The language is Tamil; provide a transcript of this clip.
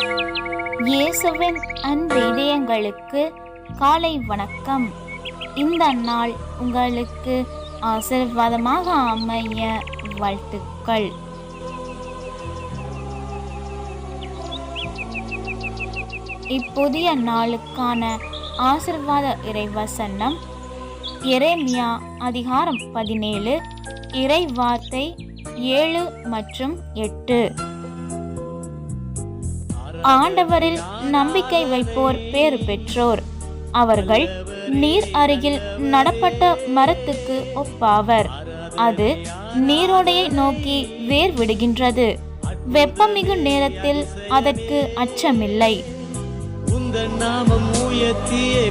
இயேசுவின் அன்பு இதயங்களுக்கு காலை வணக்கம். இந்த நாள் உங்களுக்கு ஆசீர்வாதமாக அமைய வாழ்த்துக்கள். இப்புதிய நாளுக்கான ஆசிர்வாத இறைவசனம் எரேமியா அதிகாரம் பதினேழு இறை வார்த்தை ஏழு மற்றும் எட்டு. ஆண்டவரில் நம்பிக்கை வைப்போர் பேறு பெற்றோர். அவர்கள் நீர் அருகில் நடப்பட்ட மரத்துக்கு ஒப்பாவர். அது நீரோடையை நோக்கி வேர் விடுகின்றது. வெப்பமிகு நேரத்தில் அதற்கு அச்சமில்லை. உந்தன் நாமம் உயர்த்தியே